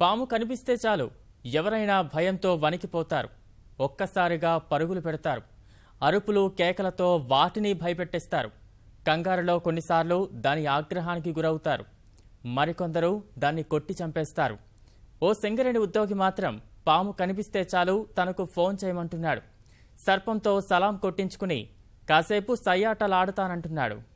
పాము కనిపిస్తే చాలు. ఎవరైనా భయంతో వణికిపోతారు. ఒక్కసారిగా పరుగులు పెడతారు. అరుపులు కేకలతో వాటిని భయపెట్టేస్తారు. కంగారులో కొన్నిసార్లు దాని ఆగ్రహానికి గురవుతారు. మరికొందరు దాన్ని కొట్టి చంపేస్తారు. ఓ సింగరేణి ఉద్యోగి మాత్రం పాము కనిపిస్తే చాలు తనకు ఫోన్ చేయమంటున్నాడు. సర్పంతో సలాం కొట్టించుకుని కాసేపు సయ్యాటలాడుతానంటున్నాడు.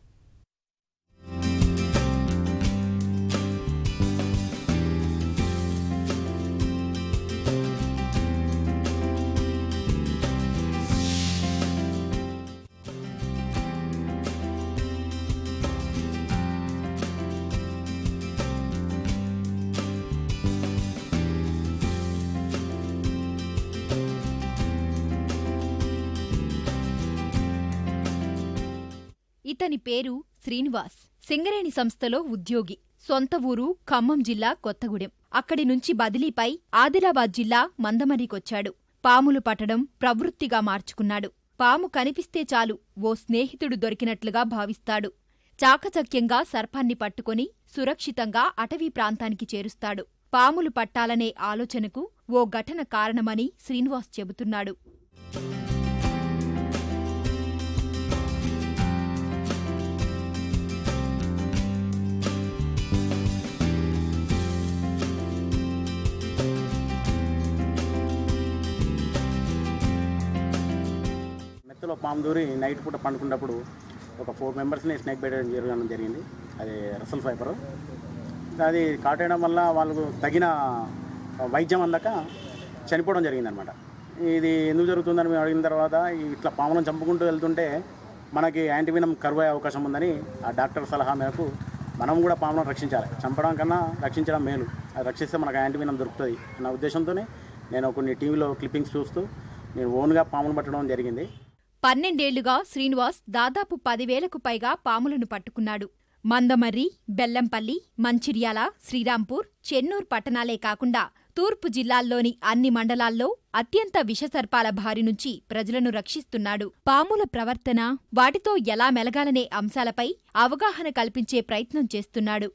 ఇతని పేరు శ్రీనివాస్. సింగరేణి సంస్థలో ఉద్యోగి. సొంత ఊరు ఖమ్మం జిల్లా కొత్తగూడెం. అక్కడి నుంచి బదిలీపై ఆదిలాబాద్ జిల్లా మందమరికొచ్చాడు పాములు పట్టడం ప్రవృత్తిగా మార్చుకున్నాడు. పాము కనిపిస్తే చాలు ఓ స్నేహితుడు దొరికినట్లుగా భావిస్తాడు. చాకచక్యంగా సర్పాన్ని పట్టుకొని సురక్షితంగా అటవీ ప్రాంతానికి చేరుస్తాడు. పాములు పట్టాలనే ఆలోచనకు ఓ ఘటన కారణమని శ్రీనివాస్ చెబుతున్నాడు. మెత్తలో పాము దూరి నైట్ పూట పండుకున్నప్పుడు ఒక ఫోర్ మెంబర్స్ని స్నేక్ బైట్ జరగడం జరిగింది. అది రసల్ ఫైబర్. అది కాటేయడం వల్ల వాళ్ళకు తగిన వైద్యం అందక చనిపోవడం జరిగిందనమాట. ఇది ఎందుకు జరుగుతుందని మేము అడిగిన తర్వాత ఇట్లా పాములను చంపుకుంటూ వెళ్తుంటే మనకి యాంటీవినం కరువు అయ్యే అవకాశం ఉందని ఆ డాక్టర్ సలహా మేరకు మనం కూడా పాములను రక్షించాలి. చంపడం కన్నా రక్షించడం మేలు. అది రక్షిస్తే మనకు యాంటీవినం దొరుకుతుంది అన్న ఉద్దేశంతోనే నేను కొన్ని టీవీలో క్లిప్పింగ్స్ చూస్తూ నేను ఓన్గా పాములు పట్టడం జరిగింది. పన్నెండేళ్ళుగా శ్రీనివాస్ దాదాపు పదివేలకు పైగా పాములను పట్టుకున్నాడు. మందమర్రి బెల్లంపల్లి మంచిర్యాల శ్రీరాంపూర్ చెన్నూర్ పట్టణాలే కాకుండా తూర్పు జిల్లాల్లోని అన్ని మండలాల్లో అత్యంత విషసర్పాల బారి నుంచి ప్రజలను రక్షిస్తున్నాడు. పాముల ప్రవర్తన వాటితో ఎలా మెలగాలనే అంశాలపై అవగాహన కల్పించే ప్రయత్నం చేస్తున్నాడు.